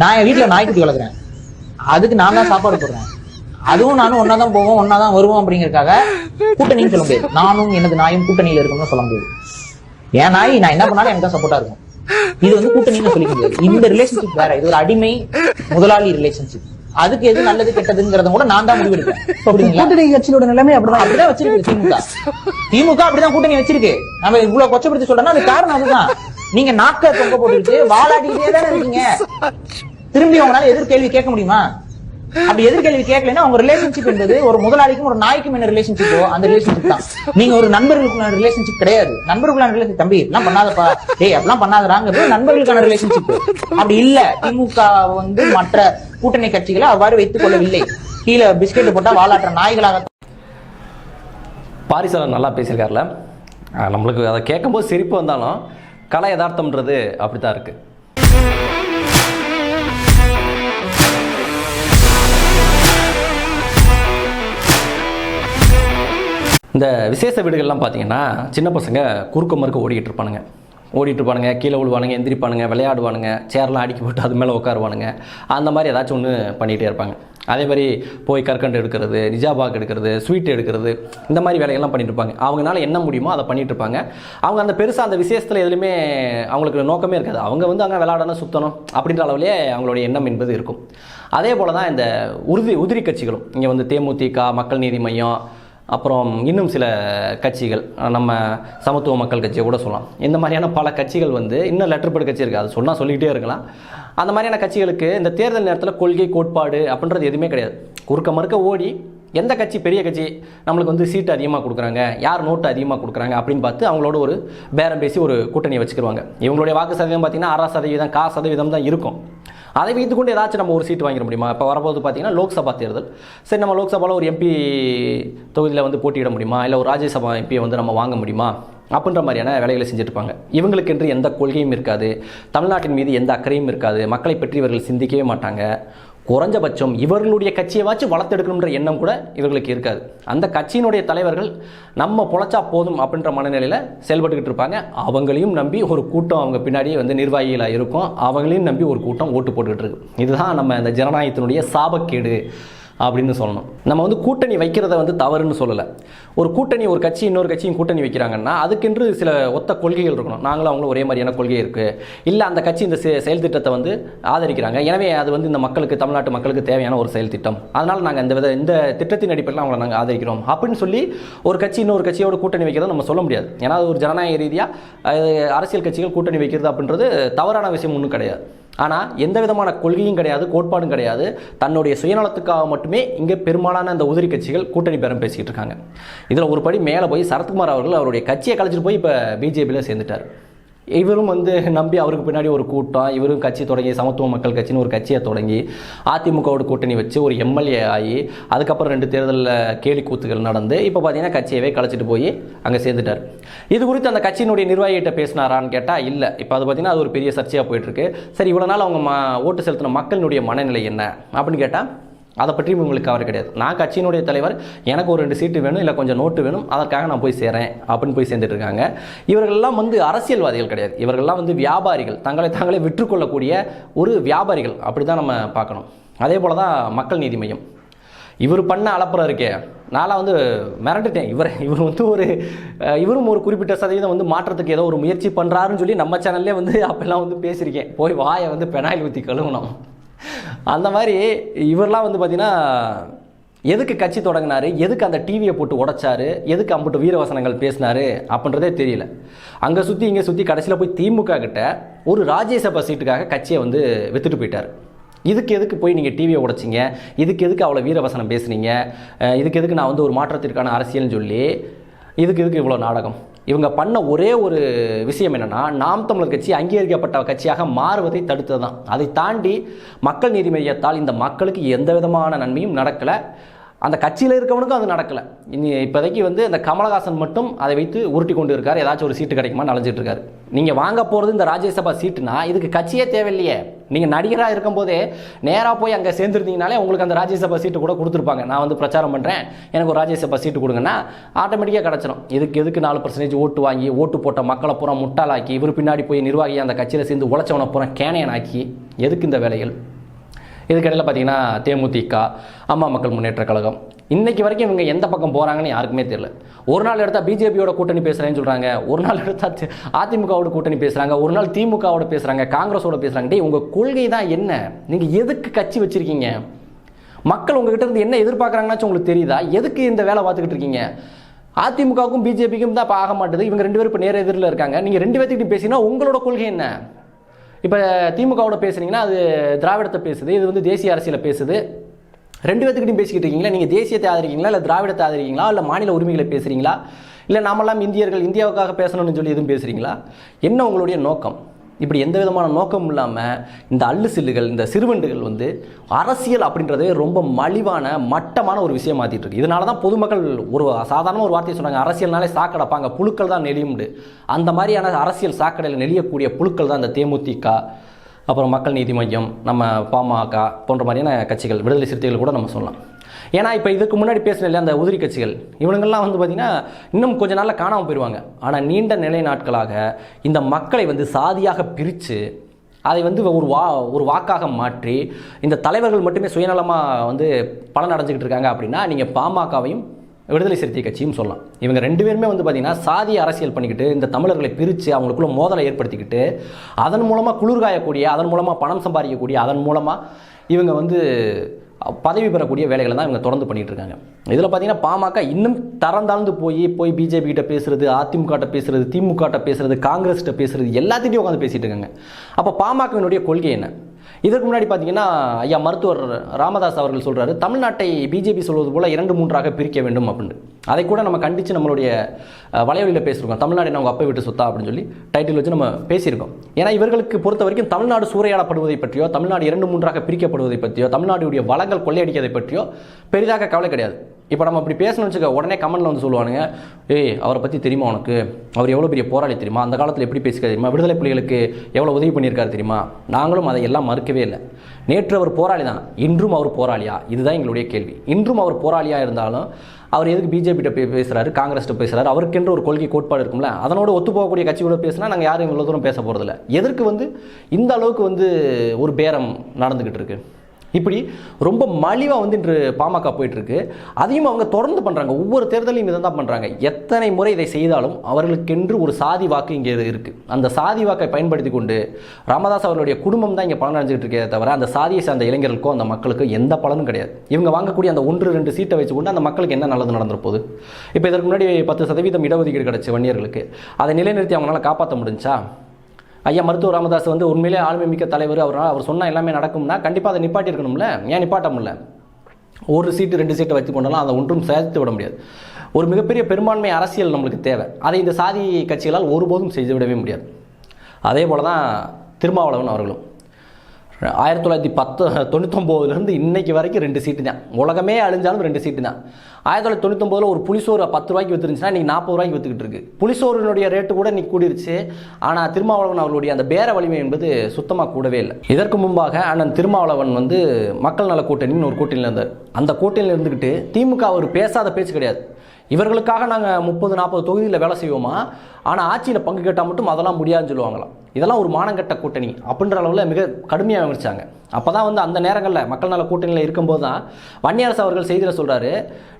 நான் என் வீட்டுல நாய்க்குட்டி வளர்க்குறேன். அதுக்கு நான் தான் சாப்பாடு போடுறேன். அதுவும் நானும் ஒன்னா தான் போவோம் ஒன்னா தான் வருவோம் அப்படிங்கறதுக்காக கூட்டணின்னு சொல்ல முடியாது. நானும் எனது நாயும் கூட்டணியில இருக்கும்னு சொல்ல முடியாது. என் நாய் நான் என்ன பண்ணாலும் எனக்கு தான் சப்போர்ட்டா இருக்கும். இது வந்து கூட்டணின்னு சொல்லிக்க முடியாது. இந்த ரிலேஷன்ஷிப் வேற. இது ஒரு அடிமை முதலாளி ரிலேஷன்ஷிப் அதுக்கு எது நல்லது கெட்டதுங்கிறத கூட நான் தான் முடிவெடுப்பேன். கூட்டணி கட்சியோட நிலைமை அப்படிதான் அப்படிதான் வச்சிருக்கு திமுக. திமுக அப்படிதான் கூட்டணி வச்சிருக்கு. நம்ம இவ்வளவு கொச்சப்படுத்தி சொல்றோம்னா அது காரணம் அதுதான். நீங்க நாக்க தொங்க போட்டுக்கிட்டு வாலாட்டிக்கிட்டே தானே இருக்கீங்க? திரும்பி உங்களால எதிர் கேள்வி கேட்க முடியுமா? அப்படி எதிர்கேள்வி கேட்கலன்னா உங்க ரிலேஷன்ஷிப் என்பது ஒரு முதலாளிக்கும் ஒரு நாய்க்கும் என்ன ரிலேஷன்ஷிப்போ அந்த ரிலேஷன்ஷிப் தான். நீங்க ஒரு நண்பர்களுக்கான ரிலேஷன்ஷிப் கிடையாது. நண்பர்களுக்கான ரிலேஷன் தம்பி எல்லாம் பண்ணாதப்பா. டேய் அப்படிலாம் பண்ணாதராங்க நண்பர்களுக்கான ரிலேஷன்ஷிப் அப்படி இல்ல. திமுக வந்து மற்ற கூட்டணி கட்சிகளை அவ்வாறு வைத்துக் கொள்ளவில்லை. கீழே பிஸ்கெட் போட்டா வாழாற்ற நாய்களாக பாரிசாலன் நல்லா பேசியிருக்காருல ஆஹ் நம்மளுக்கு அதை கேட்கும்போது சிரிப்பு வந்தாலும் கலை யதார்த்தம்ன்றது அப்படி தான் இருக்குது இந்த விசேஷ வீடுகள்லாம் பார்த்தீங்கன்னா சின்ன பசங்க குறுக்க மறுக்க ஓடிக்கிட்டு இருப்பானுங்க. ஓடிட்டு இருப்பானுங்க கீழே விழுவானுங்க எந்திரிப்பானுங்க விளையாடுவானுங்க சேர்லாம் அடிக்கி போட்டு அது மேலே உட்காருவானுங்க. அந்த மாதிரி ஏதாச்சும் ஒன்று பண்ணிகிட்டே இருப்பாங்க. அதே மாதிரி போய் கற்கண்டு எடுக்கிறது நிஜாபாக் எடுக்கிறது ஸ்வீட் எடுக்கிறது இந்த மாதிரி வேலையெல்லாம் பண்ணிட்டு இருப்பாங்க. அவங்களால என்ன முடியுமோ அதை பண்ணிட்டு இருப்பாங்க. அவங்க அந்த பெருசாக அந்த விசேஷத்தில் எதுலையுமே அவங்களுக்கு நோக்கமே இருக்காது. அவங்க வந்து அங்கே விளையாடணும் சுத்தணும் அப்படின்ற அளவுலேயே அவங்களுடைய எண்ணம் என்பது இருக்கும். அதே போல் தான் இந்த உறுதி உதிரி கட்சிகளும். இங்கே வந்து தேமுதிக மக்கள் நீதி மையம் அப்புறம் இன்னும் சில கட்சிகள் நம்ம சமத்துவ மக்கள் கட்சியை கூட சொல்லலாம். இந்த மாதிரியான பல கட்சிகள் வந்து இன்னும் லெட்டர் லெட்டர்பேட் கட்சி இருக்குது அது சொன்னால் சொல்லிக்கிட்டே இருக்கலாம். அந்த மாதிரியான கட்சிகளுக்கு இந்த தேர்தல் நேரத்தில் கொள்கை கோட்பாடு அப்படின்றது எதுவுமே கிடையாது. குறுக்க மறுக்க ஓடி எந்த கட்சி பெரிய கட்சி நம்மளுக்கு வந்து சீட்டு அதிகமாக கொடுக்குறாங்க யார் நோட்டு அதிகமாக கொடுக்குறாங்க அப்படின்னு பார்த்து அவங்களோட ஒரு பேரம் பேசி ஒரு கூட்டணியை வச்சுக்கிருவாங்க. இவங்களுடைய வாக்கு சதவீதம் பார்த்தீங்கன்னா அரை சதவீதம் கா சதவீதம் தான் இருக்கும். அதை வைத்து கொண்டு ஏதாச்சும் நம்ம ஒரு சீட்டு வாங்கிட முடியுமா? இப்போ வரப்போது பார்த்தீங்கன்னா லோக்சபா தேர்தல். சரி நம்ம லோக்சபாவில் ஒரு எம்பி தொகுதியில் வந்து போட்டியிட முடியுமா? இல்லை ஒரு ராஜ்யசபா எம்பியை வந்து நம்ம வாங்க முடியுமா? அப்படின்ற மாதிரியான வேலைகளை செஞ்சுட்டு இவங்களுக்கென்று எந்த கொள்கையும் இருக்காது. தமிழ்நாட்டின் மீது எந்த அக்கறையும் இருக்காது. மக்களை பற்றி இவர்கள் சிந்திக்கவே மாட்டாங்க. குறைஞ்சபட்சம் இவர்களுடைய கட்சியைவாச்சும் வளர்த்தெடுக்கணுன்ற எண்ணம் கூட இவர்களுக்கு இருக்காது. அந்த கட்சியினுடைய தலைவர்கள் நம்ம பொழைச்சா போதும் அப்படின்ற மனநிலையில் செயல்பட்டுக்கிட்டு இருப்பாங்க. அவங்களையும் நம்பி ஒரு கூட்டம் அவங்க பின்னாடியே வந்து நிர்வாகிகளாக இருக்கும். அவங்களையும் நம்பி ஒரு கூட்டம் ஓட்டு போட்டுக்கிட்டு இருக்கு. இதுதான் நம்ம இந்த ஜனநாயகத்தினுடைய சாபக்கேடு. அப்படின்னு சொல்லணும். நம்ம வந்து கூட்டணி வைக்கிறத வந்து தவறுன்னு சொல்லலை. ஒரு கூட்டணி ஒரு கட்சி இன்னொரு கட்சியும் கூட்டணி வைக்கிறாங்கன்னா அதுக்கென்று சில ஒத்த கொள்கைகள் இருக்கணும். நாங்களும் அவங்களும் ஒரே மாதிரியான கொள்கை இருக்குது இல்லை அந்த கட்சி இந்த செயல் திட்டத்தை வந்து ஆதரிக்கிறாங்க. எனவே அது வந்து இந்த மக்களுக்கு தமிழ்நாட்டு மக்களுக்கு தேவையான ஒரு செயல் திட்டம். அதனால் நாங்கள் இந்த வித இந்த திட்டத்தின் அடிப்படையில் அவங்களை நாங்கள் ஆதரிக்கிறோம். அப்படின்னு சொல்லி ஒரு கட்சி இன்னொரு கட்சியோட கூட்டணி வைக்கிறத நம்ம சொல்ல முடியாது. ஏன்னா அது ஒரு ஜனநாயக ரீதியாக அரசியல் கட்சிகள் கூட்டணி வைக்கிறது அப்படின்றது தவறான விஷயம் ஒன்றும் கிடையாது. ஆனால் எந்த விதமான கொள்கையும் கிடையாது கோட்பாடும் கிடையாது. தன்னுடைய சுயநலத்துக்காக மட்டுமே இங்கே பெரும்பாலான அந்த உதிரி கட்சிகள் கூட்டணி பேரம் பேசிக்கிட்டு இருக்காங்க. இதில் ஒரு படி மேலே போய் சரத்குமார் அவர்கள் அவருடைய கட்சியை கலைச்சிட்டு போய் இப்போ பிஜேபியில் சேர்ந்துட்டார். இவரும் வந்து நம்பி அவருக்கு பின்னாடி ஒரு கூட்டம் இவரும் கட்சி தொடங்கி சமத்துவ மக்கள் கட்சின்னு ஒரு கட்சியை தொடங்கி அதிமுகவோட கூட்டணி வச்சு ஒரு எம்எல்ஏ ஆகி அதுக்கப்புறம் ரெண்டு தேர்தலில் கேலி கூத்துகள் நடந்து இப்போ பார்த்தீங்கன்னா கட்சியவே கலைச்சிட்டு போய் அங்கே சேர்ந்துட்டார். இது குறித்து அந்த கட்சியினுடைய நிர்வாகிகிட்ட பேசினாரான்னு கேட்டால் இல்லை. இப்போ அது பார்த்தீங்கன்னா அது ஒரு பெரிய சர்ச்சையாக போயிட்டுருக்கு சரி இவ்வளோ நாள் அவங்க ஓட்டு செலுத்தின மக்களினுடைய மனநிலை என்ன? அப்படின்னு கேட்டால் அதை பற்றி உங்களுக்கு கவர் கிடையாது. நான் கட்சியினுடைய தலைவர் எனக்கு ஒரு ரெண்டு சீட்டு வேணும் இல்லை கொஞ்சம் நோட்டு வேணும் அதற்காக நான் போய் சேரேன் அப்படின்னு போய் சேர்ந்துட்டு இருக்காங்க. இவர்கள்லாம் வந்து அரசியல்வாதிகள் கிடையாது. இவர்கள்லாம் வந்து வியாபாரிகள். தங்களை தாங்களே விற்றுக்கொள்ளக்கூடிய ஒரு வியாபாரிகள். அப்படி தான் நம்ம பார்க்கணும். அதே போல தான் மக்கள் நீதி மையம். இவர் பண்ண அலப்புறம் இருக்கே. நான்லாம் வந்து மிரண்டுட்டேன். இவர் இவர் வந்து ஒரு இவரும் ஒரு குறிப்பிட்ட சதவீதம் வந்து மாற்றத்துக்கு ஏதோ ஒரு முயற்சி பண்ணுறாருன்னு சொல்லி நம்ம சேனல்லே வந்து அப்போல்லாம் வந்து பேசியிருக்கேன். போய் வாயை வந்து பெனாயில் ஊற்றி கழுவணும். அந்த மாதிரி இவரெலாம் வந்து பார்த்திங்கன்னா எதுக்கு கட்சி தொடங்கினாரு? எதுக்கு அந்த டிவியை போட்டு உடைச்சாரு? எதுக்கு அம்புட்டு வீரவசனங்கள் பேசினார்? அப்படின்றதே தெரியல. அங்கே சுற்றி இங்கே சுற்றி கடைசியில் போய் திமுக கிட்ட ஒரு ராஜ்யசபா சீட்டுக்காக கட்சியை வந்து வித்துட்டு போயிட்டார். இதுக்கு எதுக்கு போய் நீங்கள் டிவியை உடைச்சிங்க? இதுக்கு எதுக்கு அவ்வளோ வீரவசனம் பேசுனீங்க? இதுக்கு எதுக்கு நான் வந்து ஒரு மாற்றத்திற்கான அரசியல்னு சொல்லி இதுக்கு எதுக்கு இவ்வளோ நாடகம்? இவங்க பண்ண ஒரே ஒரு விஷயம் என்னென்னா நாம் தமிழர் கட்சி அங்கீகரிக்கப்பட்ட கட்சியாக மாறுவதை தடுத்தது தான் அதை தாண்டி மக்கள் நீதி மையத்தால் இந்த மக்களுக்கு எந்த விதமான நன்மையும் நடக்கலை. அந்த கட்சியில் இருக்கவனுக்கும் அது நடக்கலை. இனி இப்போதைக்கு வந்து இந்த கமலஹாசன் மட்டும் அதை வைத்து உருட்டி கொண்டு இருக்கார் ஏதாச்சும் ஒரு சீட்டு கிடைக்குமா அலைஞ்சிட்டு இருக்காரு. நீங்கள் வாங்க போகிறது இந்த ராஜ்யசபா சீட்டுனா இதுக்கு கட்சியே தேவையில்லையே. நீங்கள் நடிகராக இருக்கும்போதே நேராக போய் அங்கே சேர்ந்துருந்தீங்கனாலே உங்களுக்கு அந்த ராஜ்யசபா சீட்டு கூட கொடுத்துருப்பாங்க. நான் வந்து பிரச்சாரம் பண்ணுறேன் எனக்கு ஒரு ராஜ்யசபா சீட்டு கொடுங்கன்னா ஆட்டோமேட்டிக்காக கிடச்சிடும் இதுக்கு எதுக்கு நாலு பர்சன்டேஜ் ஓட்டு வாங்கி ஓட்டு போட்ட மக்களை பூரா முட்டாளாக்கி இவர் பின்னாடி போய் நிர்வாகி அந்த கட்சியில் சேர்ந்து உழைச்சவனை பூரா கேனையனாக்கி எதுக்கு இந்த வேலைகள்? இதுக்கடையில் பார்த்தீங்கன்னா தேமுதிக அம்மா மக்கள் முன்னேற்ற கழகம். இன்னைக்கு வரைக்கும் இவங்க எந்த பக்கம் போகிறாங்கன்னு யாருக்குமே தெரியல. ஒரு நாள் எடுத்தால் பிஜேபியோட கூட்டணி பேசுகிறேன்னு சொல்கிறாங்க ஒரு நாள் எடுத்தால் அதிமுகவோட கூட்டணி பேசுகிறாங்க ஒரு நாள் திமுகவோட பேசுகிறாங்க காங்கிரஸோட பேசுகிறாங்க டே உங்கள் கொள்கை தான் என்ன? நீங்கள் எதுக்கு கட்சி வச்சுருக்கீங்க? மக்கள் உங்ககிட்ட இருந்து என்ன எதிர்பார்க்குறாங்கன்னாச்சும் உங்களுக்கு தெரியுதா? எதுக்கு இந்த வேலை பார்த்துக்கிட்டு இருக்கீங்க? அதிமுகவுக்கும் பிஜேபிக்கும் தான் இப்போ ஆக மாட்டுது. இவங்க ரெண்டு பேரும் இப்போ நேர எதிரில் இருக்காங்க. நீங்கள் ரெண்டு பேர்த்துக்கிட்ட பேசினா உங்களோட கொள்கை என்ன? இப்போ திமுகவோட பேசுனீங்கன்னா அது திராவிடத்தை பேசுது இது வந்து தேசிய அரசியலை பேசுது. ரெண்டு பேத்துக்கிட்டையும் பேசிக்கிட்டு இருக்கீங்களா நீங்கள் தேசியத்தை ஆதரிக்கீங்களா இல்லை திராவிடத்தை ஆதரிக்கீங்களா இல்லை மாநில உரிமைகளை பேசுகிறீங்களா இல்லை நாமெல்லாம் இந்தியர்கள் இந்தியாவுக்காக பேசணும்னு சொல்லி எதுவும் பேசுகிறீங்களா என்ன உங்களுடைய நோக்கம்? இப்படி எந்த விதமான நோக்கமும் இல்லாமல் இந்த அள்ளு சில்லுகள் இந்த சிறுவண்டுகள் வந்து அரசியல் அப்படின்றதே ரொம்ப மலிவான மட்டமான ஒரு விஷயம் மாற்றிட்டு இருக்கு. இதனால தான் பொதுமக்கள் ஒரு சாதாரண ஒரு வார்த்தையை சொன்னாங்க. அரசியல்னாலே சாக்கடைப்பாங்க புழுக்கள் தான் நெளியும்டு அந்த மாதிரியான அரசியல் சாக்கடையில் நெளியக்கூடிய புழுக்கள் தான் இந்த தேமுதிக அப்புறம் மக்கள் நீதி மையம் நம்ம பாமக போன்ற மாதிரியான கட்சிகள் விடுதலை சிறுத்தைகள் கூட நம்ம சொல்லலாம். ஏன்னா இப்போ இதுக்கு முன்னாடி பேசின இல்லையா அந்த உதிரி கட்சிகள் இவனுங்கள்லாம் வந்து பார்த்திங்கன்னா இன்னும் கொஞ்ச நாளில் காணாமல் போயிடுவாங்க ஆனால் நீண்ட நிலை நாட்களாக இந்த மக்களை வந்து சாதியாக பிரித்து அதை வந்து ஒரு வா ஒரு வாக்காக மாற்றி இந்த தலைவர்கள் மட்டுமே சுயநலமாக வந்து பலன் அடைஞ்சிக்கிட்டு இருக்காங்க அப்படின்னா நீங்கள் பாமகவையும் விடுதலை சிறுத்தை கட்சியும் சொல்லலாம். இவங்க ரெண்டு பேருமே வந்து பார்த்திங்கன்னா சாதிய அரசியல் பண்ணிக்கிட்டு இந்த தமிழர்களை பிரித்து அவங்களுக்குள்ள மோதலை ஏற்படுத்திக்கிட்டு அதன் மூலமாக குளிர்காயக்கூடிய அதன் மூலமாக பணம் சம்பாதிக்கக்கூடிய அதன் மூலமாக இவங்க வந்து பதவி பெறக்கூடிய வேலைகளை தான் இவங்க தொடர்ந்து பண்ணிகிட்டு இருக்காங்க இதில் பார்த்தீங்கன்னா பாமக இன்னும் தரந்தாழ்ந்து போய் போய் பிஜேபி கிட்ட பேசுறது அதிமுக பேசுறது திமுக பேசுறது காங்கிரஸ் கிட்ட பேசுறது எல்லாத்திட்டையும் உட்காந்து பேசிட்டு இருக்காங்க அப்போ பாமகவினுடைய கொள்கை என்ன? இதற்கு முன்னாடி பார்த்தீங்கன்னா ஐயா மருத்துவர் ராமதாஸ் அவர்கள் சொல்கிறாரு தமிழ்நாட்டை பிஜேபி சொல்வது போல இரண்டு மூன்றாக பிரிக்க வேண்டும் அப்படின்னு. அதை கூட நம்ம கண்டித்து நம்மளுடைய அஹ், பேசியிருக்கோம் தமிழ்நாடு நம்ம அப்பை விட்டு சொத்தா? அப்படின்னு சொல்லி டைட்டில் வச்சு நம்ம பேசியிருக்கோம். ஏன்னா இவர்களுக்கு பொறுத்த வரைக்கும் தமிழ்நாடு சூறையாடப்படுவதை பற்றியோ தமிழ்நாடு இரண்டு மூன்றாக பிரிக்கப்படுவதை பற்றியோ தமிழ்நாடுடைய வளங்கள் கொள்ளையடிக்கிறதை பற்றியோ பெரிதாக கவலை கிடையாது. இப்போ நம்ம இப்படி பேசணும்னு வச்சுக்க உடனே கமெண்ட்ல வந்து சொல்லுவானுங்க ஏய் அவரை பற்றி தெரியுமா உனக்கு? அவர் எவ்வளோ பெரிய போராளி தெரியுமா? அந்த காலத்தில் எப்படி பேசிக்க தெரியுமா? விடுதலை புலிகளுக்கு எவ்வளோ உதவி பண்ணியிருக்காரு தெரியுமா? நாங்களும் அதை எல்லாம் மறுக்கவே இல்லை. நேற்று அவர் போராளி தான் இன்றும் அவர் போராளியா? இதுதான் எங்களுடைய கேள்வி. இன்றும் அவர் போராளியாக இருந்தாலும் அவர் எதுக்கு பிஜேபிட்ட போய் பேசுகிறாரு காங்கிரஸ்ட்ட பேசுகிறாரு அவருக்கென்று ஒரு கொள்கை கோட்பாடு இருக்கும்ல அதனோட ஒத்து போகக்கூடிய கட்சியோட பேசினா நாங்கள் யாரும் இவ்வளோ தூரம் பேச போகிறதில்ல எதற்கு வந்து இந்த அளவுக்கு வந்து ஒரு பேரம் நடந்துக்கிட்டு இருக்குது இப்படி ரொம்ப மலிவாக வந்து இன்று பாமக போயிட்டுருக்கு. அதையும் அவங்க தொடர்ந்து பண்ணுறாங்க ஒவ்வொரு தேர்தலையும் இதை தான் பண்ணுறாங்க எத்தனை முறை இதை செய்தாலும் அவர்களுக்கென்று ஒரு சாதி வாக்கு இங்கே இருக்குது அந்த சாதி வாக்கை பயன்படுத்தி கொண்டு ராமதாஸ் அவர்களுடைய குடும்பம் தான் இங்கே பலன் அடைஞ்சிட்டு இருக்கே தவிர அந்த சாதியை சார்ந்த இளைஞர்களுக்கோ அந்த மக்களுக்கு எந்த பலனும் கிடையாது. இவங்க வாங்கக்கூடிய அந்த ஒன்று ரெண்டு சீட்டை வச்சு கொண்டு அந்த மக்களுக்கு என்ன நல்லது நடந்திருப்போது இப்போ இதற்கு முன்னாடி பத்து சதவீதம் இடஒதுக்கீடு கிடச்சி வன்னியர்களுக்கு. அதை நிலைநிறுத்தி அவங்களால காப்பாற்ற முடிஞ்சா? ஐயா மருத்துவ ராமதாஸ் வந்து உண்மையிலே ஆளுமை மிக்க தலைவர். அவரால் அவர் சொன்னால் எல்லாமே நடக்கும்னா கண்டிப்பாக அதை நிப்பாட்டிருக்கணும்ல ஏன் நிப்பாட்ட முடியல? ஒரு சீட்டு ரெண்டு சீட்டை வச்சு கொண்டாலும் அதை ஒன்றும் சேர்த்து விட முடியாது. ஒரு மிகப்பெரிய பெரும்பான்மை அரசியல் நம்மளுக்கு தேவை. அதை இந்த சாதி கட்சிகளால் ஒருபோதும் செய்து விடவே முடியாது. அதே போல தான் திருமாவளவன் அவர்களும். ஆயிரத்தி தொள்ளாயிரத்தி பத்து தொண்ணூத்தொம்போதுலேருந்து இன்னைக்கு வரைக்கும் ரெண்டு சீட்டு தான். உலகமே அழிஞ்சாலும் ரெண்டு சீட்டு தான். ஆயிரத்தி தொள்ளாயிரத்தி தொண்ணூத்தொம்போதில் ஒரு புளிசோறு பத்து ரூபாய்க்கு வித்துருந்துச்சுன்னா இன்றைக்கி நாற்பது ரூபாய்க்கு வித்துக்கிட்டு இருக்கு. புளிசோறுனுடைய ரேட்டு கூட இன்றைக்கி கூடிருச்சு. ஆனால் திருமாவளவன் அவர்களுடைய அந்த பேர வலிமை என்பது சுத்தமாக கூடவே இல்லை. இதற்கு முன்பாக அண்ணன் திருமாவளவன் வந்து மக்கள் நல கூட்டணின்னு ஒரு கூட்டணியில் இருந்தார். அந்த கூட்டணியில் இருந்துக்கிட்டு திமுக அவர் பேசாத பேச்சு கிடையாது. இவர்களுக்காக நாங்கள் முப்பது நாற்பது தொகுதியில் வேலை செய்வோமா? ஆனால் ஆட்சியில் பங்கு கேட்டால் மட்டும் அதெல்லாம் முடியாதுன்னு சொல்லுவாங்களாம். இதெல்லாம் ஒரு மானங்கட்ட கூட்டணி அப்படின்ற அளவில் மிக கடுமையாக விமர்சிச்சாங்க. அப்போ தான் வந்து அந்த நேரங்களில் மக்கள் நல கூட்டணியில் இருக்கும்போது தான் வன்னியரசு அவர்கள் செய்தியில் சொல்கிறாரு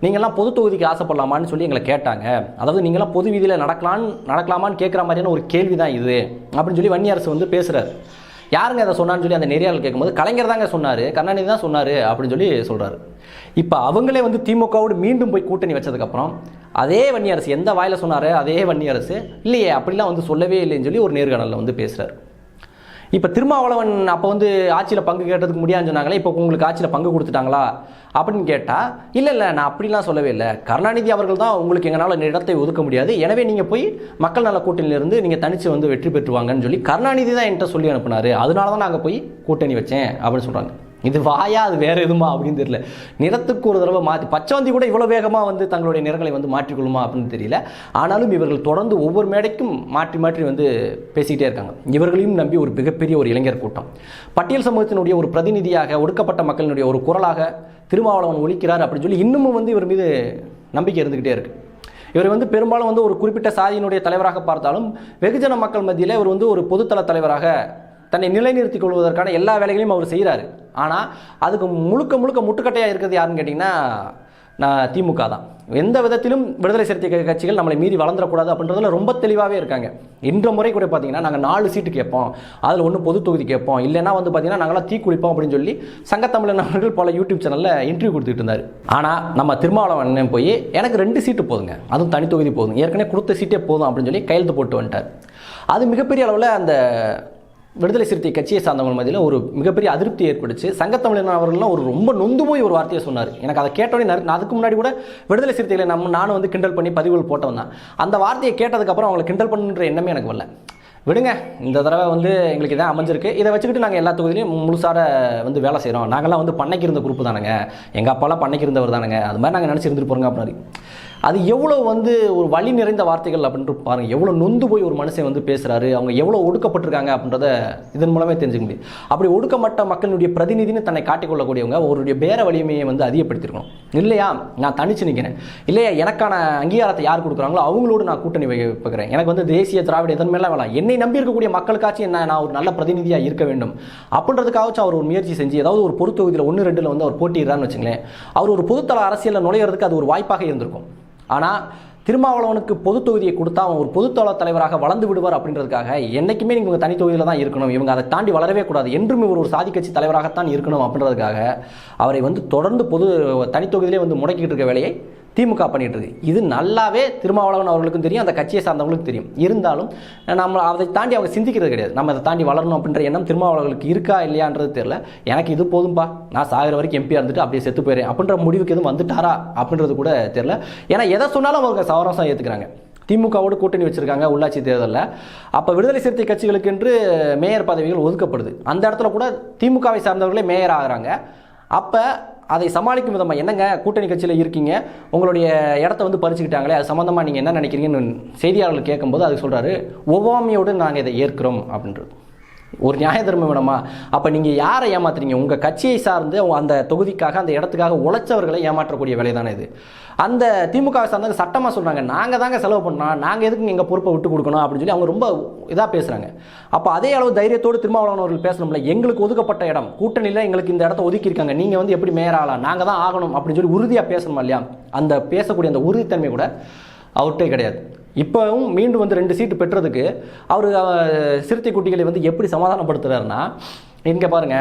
நீங்கள்லாம் பொது தொகுதிக்கு ஆசைப்படலாமான்னு சொல்லி எங்களை கேட்டாங்க. அதாவது நீங்களாம் பொது வீதியில் நடக்கலான்னு நடக்கலாமான்னு கேட்குற மாதிரியான ஒரு கேள்வி தான் இது. அப்படின்னு சொல்லி வன்னியரசு வந்து பேசுகிறாரு யாருங்க அதை சொன்னான்னு சொல்லி அந்த நெறியாளர் கேட்கும்போது கலைஞர் தாங்க சொன்னார் கருணாநிதி தான் சொன்னார் அப்படின்னு சொல்லி சொல்கிறாரு இப்போ அவங்களே வந்து திமுகவோடு மீண்டும் போய் கூட்டணி வச்சதுக்கப்புறம் அதே வன்னியரசு எந்த வாயில சொன்னார் அதே வன்னியரசு இல்லையே அப்படிலாம் வந்து சொல்லவே இல்லைன்னு சொல்லி ஒரு நேர்காணலில் வந்து பேசுகிறார் இப்போ திருமாவளவன் அப்போ வந்து ஆட்சியில் பங்கு கேட்டதுக்கு முடியாதுன்னு சொன்னாங்களே இப்போ உங்களுக்கு ஆட்சியில் பங்கு கொடுத்துட்டாங்களா? அப்படின்னு கேட்டால் இல்லை இல்லை நான் அப்படிலாம் சொல்லவே இல்லை. கருணாநிதி அவர்கள் தான் உங்களுக்கு எங்களால் இடத்தை ஒதுக்க முடியாது. எனவே நீங்கள் போய் மக்கள் நல கூட்டணியிலிருந்து நீங்கள் தனித்து வந்து வெற்றி பெற்றுவாங்கன்னு சொல்லி கருணாநிதி தான் என்கிட்ட சொல்லி அனுப்புனாரு. அதனால தான் நாங்கள் போய் கூட்டணி வச்சேன். அப்படின்னு சொல்கிறாங்க இது வாயா அது வேற எதுமா அப்படின்னு தெரியல. நிறத்துக்கு ஒரு தடவை மாற்றி பச்சவந்தி கூட இவ்வளோ வேகமாக வந்து தங்களுடைய நிறங்களை வந்து மாற்றிக்கொள்ளுமா அப்படின்னு தெரியல. ஆனாலும் இவர்கள் தொடர்ந்து ஒவ்வொரு மேடைக்கும் மாற்றி மாற்றி வந்து பேசிக்கிட்டே இருக்காங்க. இவர்களையும் நம்பி ஒரு மிகப்பெரிய ஒரு இளைஞர் கூட்டம். பட்டியல் சமூகத்தினுடைய ஒரு பிரதிநிதியாக ஒடுக்கப்பட்ட மக்களினுடைய ஒரு குரலாக திருமாவளவன் ஒழிக்கிறார் அப்படின்னு சொல்லி இன்னமும் வந்து இவர் மீது நம்பிக்கை இருந்துக்கிட்டே இருக்கு. இவர் வந்து பெரும்பாலும் வந்து ஒரு குறிப்பிட்ட சாதியினுடைய தலைவராக பார்த்தாலும் வெகுஜன மக்கள் மத்தியில் இவர் வந்து ஒரு பொதுத்தள தலைவராக தன்னை நிலைநிறுத்திக் கொள்வதற்கான எல்லா வேலைகளையும் அவர் செய்கிறாரு. ஆனால் அதுக்கு முழுக்க முழுக்க முட்டுக்கட்டையாக இருக்கிறது யாருன்னு கேட்டிங்கன்னா நான் திமுக தான். எந்த விதத்திலும் விடுதலை சிறுத்தை கட்சிகள் நம்மளை மீறி வளர்ந்துடக்கூடாது அப்படின்றதுல ரொம்ப தெளிவாகவே இருக்காங்க. இன்ற முறை கூட பார்த்தீங்கன்னா நாங்கள் நாலு சீட்டு கேட்போம். அதில் ஒன்று பொது தொகுதி கேட்போம். இல்லைன்னா வந்து பார்த்தீங்கன்னா நாங்களாம் தீ குளிப்போம் அப்படின்னு சொல்லி சங்கத்தமிழன் அவர்கள் பல யூடியூப் சேனலில் இன்டர்வியூ கொடுத்துட்டு இருந்தார். ஆனால் நம்ம திருமாவளவன் போய் எனக்கு ரெண்டு சீட்டு போதுங்க. அதுவும் தனி தொகுதி போதும் ஏற்கனவே கொடுத்த சீட்டே போதும் அப்படின்னு சொல்லி கையெழுத்து போட்டு வந்துட்டார். அது மிகப்பெரிய அளவில் அந்த விடுதலை சிறுத்தை கட்சியை சார்ந்தவங்க மத்தியில் ஒரு மிகப்பெரிய அதிருப்தி ஏற்பட்டுச்சு. சங்கத்தமிழன் அவர்கள்லாம் ஒரு ரொம்ப நொந்து போய் ஒரு வார்த்தையை சொன்னார். எனக்கு அதை கேட்டோடனே நான் அதுக்கு முன்னாடி கூட விடுதலை சிறுத்தைகளை நம்ம நானும் வந்து கிண்டல் பண்ணி பதிவுகள் போட்டவன் தான். அந்த வார்த்தையை கேட்டதுக்கப்புறம் அவங்களை கிண்டல் பண்ணுன்ற எண்ணமே எனக்கு வரல. விடுங்க இந்த தடவை வந்து எங்களுக்கு இதான் அமைஞ்சிருக்கு. இதை வச்சுக்கிட்டு நாங்கள் எல்லா தொகுதியிலையும் முழுசார வந்து வேலை செய்கிறோம் நாங்கள்லாம் வந்து பண்ணைக்கு இருந்த குரூப் தானுங்க. எங்கள் அப்பாலாம் பண்ணைக்கு இருந்தவர் தானுங்க. அது மாதிரி நாங்கள் நினச்சி இருந்துட்டு போகிறோங்க அப்படின்னாரு. அது எவ்வளோ வந்து ஒரு வழி நிறைந்த வார்த்தைகள் அப்படின்ட்டு பாருங்க. எவ்வளோ நொந்து போய் ஒரு மனுஷன் வந்து பேசுகிறாரு அவங்க எவ்வளோ ஒடுக்கப்பட்டிருக்காங்க அப்படின்றத இதன் மூலமே தெரிஞ்சுக்க முடியும். அப்படி ஒடுக்கப்பட்ட மக்களுடைய பிரதிநிதின்னு தன்னை காட்டிக்கொள்ளக்கூடியவங்க அவருடைய பேர வலிமையை வந்து அதிகப்படுத்திருக்கணும் இல்லையா? நான் தனிச்சு நிற்கிறேன் இல்லையா? எனக்கான அங்கீகாரத்தை யார் கொடுக்குறாங்களோ அவங்களோடு நான் கூட்டணி வைக்கிறேன். எனக்கு வந்து தேசிய திராவிட இதன் மேலே வேணாம். என்னை நம்பி இருக்கக்கூடிய மக்களுக்காச்சும் என்ன நான் ஒரு நல்ல பிரதிநிதியாக இருக்க வேண்டும். அப்படின்றதுக்காச்சும் அவர் ஒரு முயற்சி செஞ்சு ஏதாவது ஒரு பொது தொகுதியில் ஒன்று ரெண்டில் வந்து அவர் போட்டிடுறான்னு வச்சுங்களேன். அவர் ஒரு பொதுத்தள அரசியலில் நுழையிறதுக்கு அது ஒரு வாய்ப்பாக இருந்திருக்கும். ஆனால் திருமாவளவனுக்கு பொது தொகுதியை கொடுத்தா அவன் ஒரு பொதுத்தள தலைவராக வளர்ந்து விடுவார் அப்படின்றதுக்காக என்றைக்குமே நீங்கள் உங்கள் தனி தொகுதியில் தான் இருக்கணும். இவங்க அதை தாண்டி வளரவே கூடாது. என்றும் இவர் ஒரு சாதி கட்சி தலைவராகத்தான் இருக்கணும் அப்படின்றதுக்காக அவரை வந்து தொடர்ந்து பொது தனி தொகுதியிலே வந்து முடக்கிட்டு இருக்க வேலையை திமுக பண்ணிட்டு இருக்கு. இது நல்லாவே திருமாவளவன் அவர்களுக்கும் தெரியும் அந்த கட்சியை சார்ந்தவங்களுக்கும் தெரியும். இருந்தாலும் நம்ம அதை தாண்டி அவங்க சிந்திக்கிறது கிடையாது. நம்ம அதை தாண்டி வளரணும் அப்படின்ற எண்ணம் திருமாவளவர்களுக்கு இருக்கா இல்லையான்றது தெரியல. எனக்கு இது போதும்பா. நான் சாகிற வரைக்கும் எம்பியாக இருந்துட்டு அப்படியே செத்து போயிடுறேன் அப்படின்ற முடிவுக்கு எதுவும் வந்துட்டாரா அப்படின்றது கூட தெரியல. ஏன்னா எதை சொன்னாலும் அவங்க சவரசம் ஏற்றுக்கிறாங்க திமுகவோடு கூட்டணி வச்சுருக்காங்க உள்ளாட்சி தேர்தலில். அப்போ விடுதலை சிறுத்தை கட்சிகளுக்கு என்று மேயர் பதவிகள் ஒதுக்கப்படுது. அந்த இடத்துல கூட திமுகவை சார்ந்தவர்களே மேயர் ஆகிறாங்க. அப்போ அதை சமாளிக்கும் விதமாக என்னங்க கூட்டணி கட்சியில் இருக்கீங்க? உங்களுடைய இடத்த வந்து பறிச்சுக்கிட்டாங்களே அது சம்மந்தமாக நீங்கள் என்ன நினைக்கிறீங்கன்னு செய்தியாளர்கள் கேட்கும்போது அது சொல்கிறாரு ஒவ்வாமையோடு நாங்கள் இதை ஏற்கிறோம் அப்படின்றது. ஒரு நியாய தர்மம் வேணுமா? அப்போ நீங்கள் யாரை ஏமாத்துறீங்க? உங்கள் கட்சியை சார்ந்து அந்த தொகுதிக்காக அந்த இடத்துக்காக உழைச்சவர்களை ஏமாற்றக்கூடிய வேலை தானே இது. அந்த திமுக சார்ந்த சட்டமாக சொல்கிறாங்க நாங்கள் தாங்க செலவு பண்ணோம். நாங்கள் எதுக்கு எங்கள் பொறுப்பை விட்டு கொடுக்கணும் அப்படின்னு சொல்லி அவங்க ரொம்ப இதாக பேசுகிறாங்க அப்போ அதே அளவு தைரியத்தோடு திருமாவளவன் அவர்கள் பேசணும்ல. எங்களுக்கு ஒதுக்கப்பட்ட இடம். கூட்டணியில் எங்களுக்கு இந்த இடத்த ஒதுக்கியிருக்காங்க நீங்கள் வந்து எப்படி மேயர் ஆகலாம்? நாங்கள் தான் ஆகணும் அப்படின்னு சொல்லி உறுதியாக பேசணுமா இல்லையா? அந்த பேசக்கூடிய அந்த உறுதித்தன்மை கூட அவர்கிட்டே கிடையாது. இப்போவும் மீண்டும் வந்து ரெண்டு சீட்டு பெற்றதுக்கு அவர் சிறுத்தை குட்டிகளை வந்து எப்படி சமாதானப்படுத்துகிறாருன்னா இங்கே பாருங்க.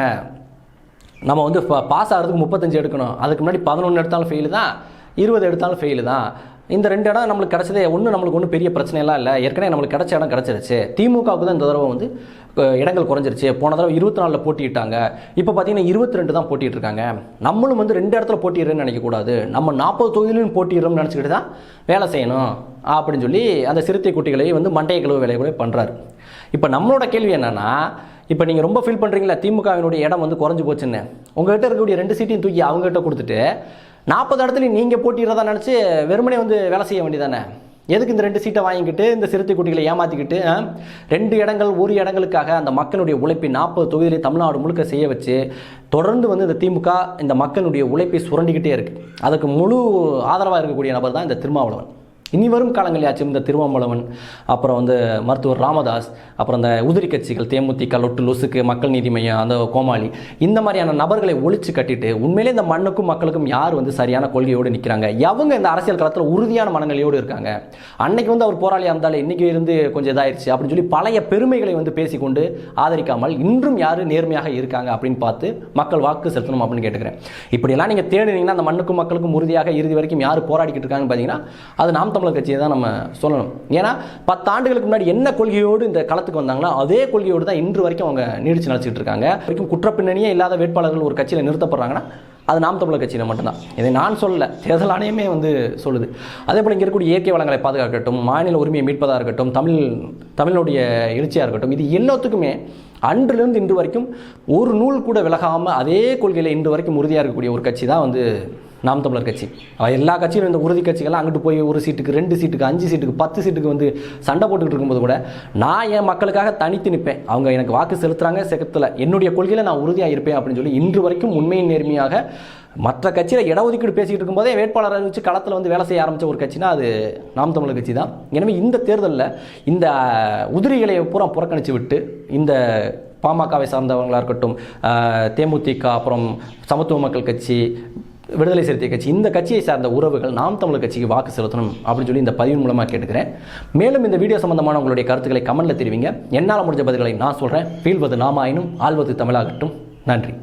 நம்ம வந்து பாஸ் ஆகிறதுக்கு முப்பத்தஞ்சு எடுக்கணும். அதுக்கு முன்னாடி பதினொன்று எடுத்தாலும் ஃபெயிலு தான் இருபது எடுத்தாலும் ஃபெயிலு தான். இந்த ரெண்டு இடம் நம்மளுக்கு கிடச்சதே ஒன்றும் நம்மளுக்கு ஒன்றும் பெரிய பிரச்சனையெல்லாம் இல்லை. ஏற்கனவே நம்மளுக்கு கிடச்ச இடம் கிடச்சிருச்சு. திமுகவுக்கு தான் இந்த தடவை வந்து இடங்கள் குறைஞ்சிருச்சு. போன தடவை இருபத்தி நாலில் போட்டியிட்டாங்க. இப்போ பார்த்தீங்கன்னா இருபத்தி ரெண்டு தான் போட்டிட்டு இருக்காங்க. நம்மளும் வந்து ரெண்டு இடத்துல போட்டிடுறேன்னு நினைக்கக்கூடாது நம்ம நாற்பது தொகுதியிலும் போட்டிடுறோம்னு நினச்சிக்கிட்டு தான் வேலை செய்யணும் அப்படின்னு சொல்லி அந்த சிறுத்தை குட்டிகளை வந்து மண்டைய கழுவு வேலையை கூட பண்ணுறாரு இப்போ நம்மளோட கேள்வி என்னன்னா இப்போ நீங்கள் ரொம்ப ஃபீல் பண்ணுறீங்களா திமுகவினுடைய இடம் வந்து குறைஞ்சி போச்சுன்னு. உங்ககிட்ட இருக்கக்கூடிய ரெண்டு சீட்டையும் தூக்கி அவங்ககிட்ட கொடுத்துட்டு நாற்பது இடத்துல நீங்கள் போட்டிடுறதா நினச்சி வெறுமனே வந்து வேலை செய்ய வேண்டியதானே? எதுக்கு இந்த ரெண்டு சீட்டை வாங்கிக்கிட்டு இந்த சிறுத்தை குட்டிகளை ஏமாற்றிக்கிட்டு ரெண்டு இடங்கள் ஒரு இடங்களுக்காக அந்த மக்களுடைய உழைப்பை நாற்பது தொகுதியிலே தமிழ்நாடு முழுக்க செய்ய வச்சு தொடர்ந்து வந்து இந்த திமுக இந்த மக்களுடைய உழைப்பை சுரண்டிக்கிட்டே இருக்குது அதுக்கு முழு ஆதரவாக இருக்கக்கூடிய நபர் தான் இந்த திருமாவளவன். இனி வரும் காலங்களிலாச்சும் இந்த திருமாவளவன் அப்புறம் வந்து மருத்துவர் ராமதாஸ் அப்புறம் இந்த உதிரி கட்சிகள் தேமுதிக லொட்டு லொசுக்கு மக்கள் நீதி மையம் அந்த கோமாளி இந்த மாதிரியான நபர்களை ஒழிச்சு கட்டிட்டு உண்மையிலே இந்த மண்ணுக்கும் மக்களுக்கும் யார் வந்து சரியான கொள்கையோடு நிற்கிறாங்க எவங்க இந்த அரசியல் களத்தில் உறுதியான மனநிலையோடு இருக்காங்க? அன்னைக்கு வந்து அவர் போராளியாக இருந்தாலும் இன்னைக்கு இருந்து கொஞ்சம் இதாயிருச்சு அப்படின்னு சொல்லி பழைய பெருமைகளை வந்து பேசிக்கொண்டு ஆதரிக்காமல் இன்றும் யார் நேர்மையாக இருக்காங்க அப்படின்னு பார்த்து மக்கள் வாக்கு செலுத்தணும் அப்படின்னு கேட்டுக்கிறேன். இப்படியெல்லாம் நீங்கள் தேடினீங்கன்னா அந்த மண்ணுக்கும் மக்களுக்கும் உறுதியாக இறுதி வரைக்கும் யார் போராடிக்கிட்டு இருக்காங்கன்னு பார்த்தீங்கன்னா அது நாம் தமிழர் கட்சியை தான் நம்ம சொல்லணும். ஏன்னா பத்து ஆண்டுகளுக்கு முன்னாடி என்ன கொள்கையோடு இந்த களத்துக்கு வந்தாங்களோ அதே கொள்கையோடு தான் இன்று வரைக்கும் அவங்க நீடிச்சு நினச்சிட்டு இருக்காங்க. வரைக்கும் குற்றப்பின்னணியே இல்லாத வேட்பாளர்கள் ஒரு கட்சியில் நிறுத்தப்படுறாங்கன்னா அது நாம் தமிழர் கட்சியில் மட்டும்தான். இதை நான் சொல்லல. தேர்தல் ஆணையமே வந்து சொல்லுது. அதே போல் இங்கே இருக்கக்கூடிய இயற்கை வளங்களை பாதுகாக்கட்டும் மாநில உரிமையை மீட்பதாக இருக்கட்டும் தமிழ் தமிழினுடைய எழுச்சியாக இருக்கட்டும் இது எல்லாத்துக்குமே அன்றிலிருந்து இன்று வரைக்கும் ஒரு நூல் கூட விலகாமல் அதே கொள்கையில் இன்று வரைக்கும் உறுதியாக இருக்கக்கூடிய ஒரு கட்சி தான் வந்து நாம் தமிழர் கட்சி. எல்லா கட்சியிலும் இந்த உறுதி கட்சிகள்லாம் அங்கிட்டு போய் ஒரு சீட்டுக்கு ரெண்டு சீட்டுக்கு அஞ்சு சீட்டுக்கு பத்து சீட்டுக்கு வந்து சண்டை போட்டுக்கிட்டு இருக்கும்போது கூட நான் என் மக்களுக்காக தனித்து நிற்பேன். அவங்க எனக்கு வாக்கு செலுத்துறாங்க செலுத்தல. என்னுடைய கொள்கையில் நான் உறுதியாக இருப்பேன் அப்படின்னு சொல்லி இன்று வரைக்கும் உண்மையின் நேர்மையாக மற்ற கட்சியில் இடஒதுக்கீடு பேசிக்கிட்டு இருக்கும்போதே வேட்பாளரை வச்சு களத்தில் வந்து வேலை செய்ய ஆரம்பித்த ஒரு கட்சினா அது நாம் தமிழர் கட்சி தான். எனவே இந்த தேர்தலில் இந்த உதிரிகளை பூரா புறக்கணித்து விட்டு இந்த பாமகவை சார்ந்தவங்களாக இருக்கட்டும் தேமுதிக அப்புறம் சமத்துவ மக்கள் கட்சி விடுதலை சிறுத்தை கட்சி. இந்த கட்சியை சார்ந்த உறவுகள் நாம் தமிழர் கட்சிக்கு வாக்கு செலுத்தணும் அப்படின்னு சொல்லி இந்த பதிவின் மூலமாக கேட்டுக்கிறேன். மேலும் இந்த வீடியோ சம்பந்தமான உங்களுடைய கருத்துக்களை கமெண்ட்டில் தெரிவிங்க. என்னால் முடிஞ்ச பதில்களை நான் சொல்கிறேன் வீழ்வது நாமாயினும் ஆள்வது தமிழாகட்டும். நன்றி.